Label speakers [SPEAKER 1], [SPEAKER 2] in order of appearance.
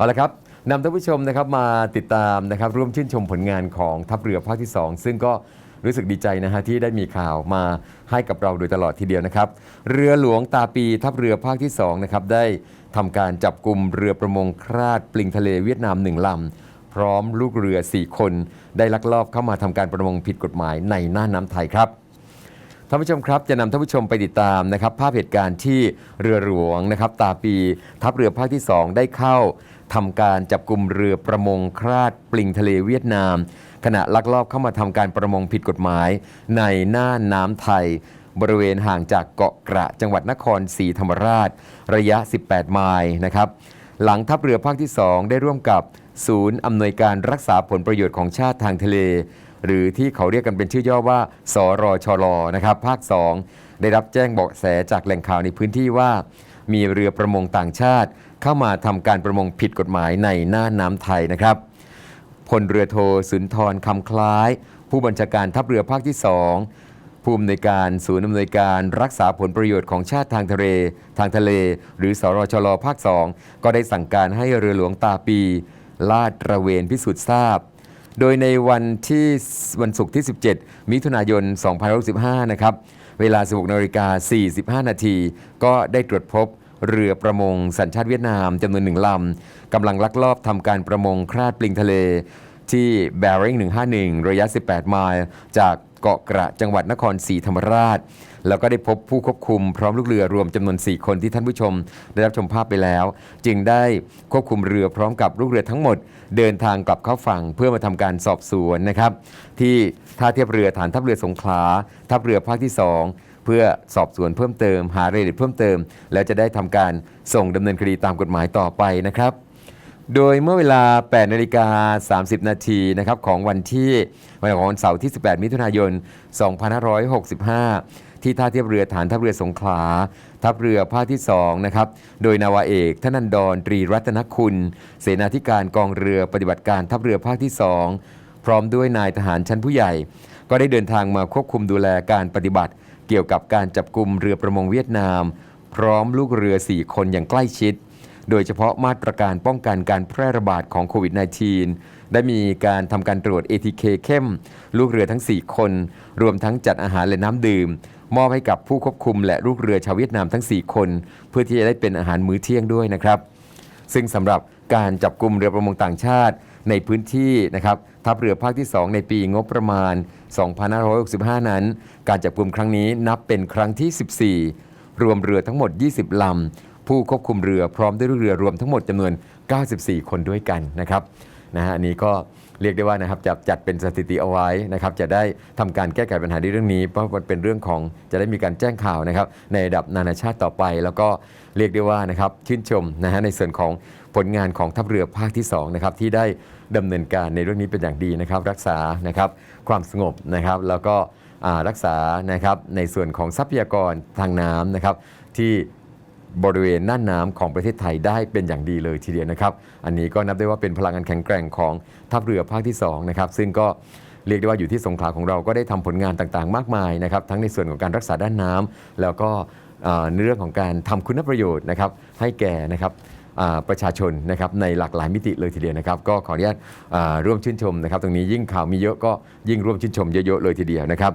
[SPEAKER 1] เอาละครับนำท่านผู้ชมนะครับมาติดตามนะครับร่วมชื่นชมผลงานของทัพเรือภาคที่ 2 ซึ่งก็รู้สึกดีใจนะฮะที่ได้มีข่าวมาให้กับเราโดยตลอดทีเดียวนะครับ เรือหลวงตาปีทัพเรือภาคที่2นะครับได้ทำการจับกลุ่มเรือประมงคราดปลิงทะเลเวียดนามหนึ่งลำพร้อมลูกเรือ 4 คน ได้ลักลอบเข้ามาทำการประมงผิดกฎหมายในน่านน้ำไทยครับท่านผู้ชมครับจะนำท่านผู้ชมไปติดตามนะครับ ภาพเหตุการณ์ที่เรือหลวงนะครับ ตาปีทัพเรือภาคที่ 2 ได้เข้า ทำการจับกลุ่มเรือประมงคราดปลิงทะเลเวียดนาม ขณะลักลอบเข้ามาทำการประมงผิดกฎหมาย ในน่านน้ำไทย บริเวณห่างจากเกาะกระจังหวัดนครศรีธรรมราช ระยะ 18 ไมล์นะครับ หลังทัพเรือภาคที่ 2 ได้ร่วมกับศูนย์อำนวยการรักษาผลประโยชน์ของชาติทางทะเล หรือที่เขาเรียกกันเป็นชื่อย่อว่า สรชลนะครับ ภาค 2 ได้รับแจ้งเบาะแสจากแหล่งข่าวในพื้นที่ว่า มีเรือประมงต่างชาติ เข้ามาทำการประมงผิดกฎหมายในน่านน้ำไทยนะครับพลเรือโทสุนทรคำคล้าย ผู้บัญชาการทัพเรือภาคที่2ผู้อำนวยการศูนย์อำนวยการรักษาผลประโยชน์ของชาติทางทะเล ทางทะเล หรือสรชลภาค2ก็ได้สั่งการให้เรือหลวงตาปี ลาดตระเวนพิสูจน์ทราบ โดยในวันที่วันศุกร์ที่ 17 มิถุนายน2065 นะครับ เวลา 16นาฬิกา45 นาทีก็ได้ตรวจพบ เรือประมงสัญชาติเวียดนามจำนวนหนึ่งลำกำลังลักลอบทำการประมงคราดปลิงทะเล ที่ Bearing 151 ระยะ 18 ไมล์จากเกาะกระจังหวัดนครศรีธรรมราช แล้วก็ได้พบผู้ควบคุมพร้อมลูกเรือรวมจำนวน 4 คนที่ท่านผู้ชม ได้รับชมภาพไปแล้ว จึงได้ควบคุมเรือพร้อมกับลูกเรือทั้งหมด เดินทางกลับเข้าฝั่งเพื่อมาทำการสอบสวนนะครับ ที่ท่าเทียบเรือฐานทัพเรือสงขลาทัพเรือภาคที่ 2 พื่อสอบสวนเพิ่มเติม หารายละเอียดเพิ่มเติม แล้วจะได้ทำการส่งดำเนินคดีตามกฎหมายต่อไปนะครับโดยเมื่อเวลา 8 นาฬิกา 30 นาทีนะครับของวันที่วันของวันเสาร์ที่ 18 มิถุนายน 2565 ที่ท่าเทียบเรือฐานทัพเรือสงขลา ทัพเรือภาคที่ 2 นะครับ โดยนาวาเอกธนันดรตรีรัตนคุณ เสนาธิการกองเรือปฏิบัติการทัพเรือภาคที่ 2 พร้อมด้วยนายทหารชั้นผู้ใหญ่ ก็ได้เดินทางมาควบคุมดูแลการปฏิบัติ เกี่ยวกับการจับกลุ่มเรือประมงเวียดนาม พร้อมลูกเรือ 4 คนอย่างใกล้ชิด โดยเฉพาะมาตรการป้องกันการแพร่ระบาดของโควิด -19 ได้มีการทำการตรวจ ATK เข้ม ลูกเรือทั้ง 4 คน รวมทั้งจัดอาหารและน้ำดื่ม มอบให้กับผู้ควบคุมและลูกเรือชาวเวียดนามทั้ง 4 คน เพื่อที่จะได้เป็นอาหารมื้อเที่ยงด้วยนะครับ ซึ่งสำหรับการจับกลุ่มเรือประมงต่างชาติ ในพื้นที่นะครับทัพเรือภาคที่ 2 ในปีงบประมาณ 2565 นั้น การจับกลุ่มครั้งนี้นับเป็นครั้งที่ 14 รวมเรือทั้งหมด 20 ลำ ผู้ควบคุมเรือพร้อมด้วยเรือรวมทั้งหมดจำนวน 94 คนด้วยกันนะครับ นะฮะอันนี้ก็เรียกได้ว่านะครับจะจัดเป็นสถิติเอาไว้นะครับจะได้ทำการแก้ไขปัญหาในเรื่องนี้ เพราะมันเป็นเรื่องของจะได้มีการแจ้งข่าวนะครับในระดับนานาชาติต่อไป แล้วก็เรียกได้ว่านะครับชื่นชมนะฮะในส่วนของผลงานของทัพเรือภาคที่2นะครับที่ได้ดำเนินการในเรื่องนี้เป็นอย่างดีนะครับ รักษานะครับความสงบนะครับ แล้วก็รักษานะครับในส่วนของทรัพยากรทางน้ำนะครับที่ บริเวณน่านน้ำของประเทศไทยได้เป็นอย่างดีเลยทีเดียวนะครับ อันนี้ก็นับได้ว่าเป็นพลังงานแข็งแกร่งของทัพเรือภาคที่2นะครับซึ่งก็เรียกได้ว่าอยู่ที่สงขลาของเราก็ได้ทำผลงานต่างๆ มากมายนะครับทั้งในส่วนของการรักษาด้านน้ำแล้วก็ในเรื่องของการทำคุณประโยชน์นะครับให้แก่นะครับประชาชนนะครับในหลากหลายมิติเลยทีเดียวนะครับ ก็ขออนุญาตร่วมชื่นชมนะครับ ตรงนี้ยิ่งข่าวมีเยอะก็ยิ่งร่วมชื่นชมเยอะๆเลยทีเดียวนะครับ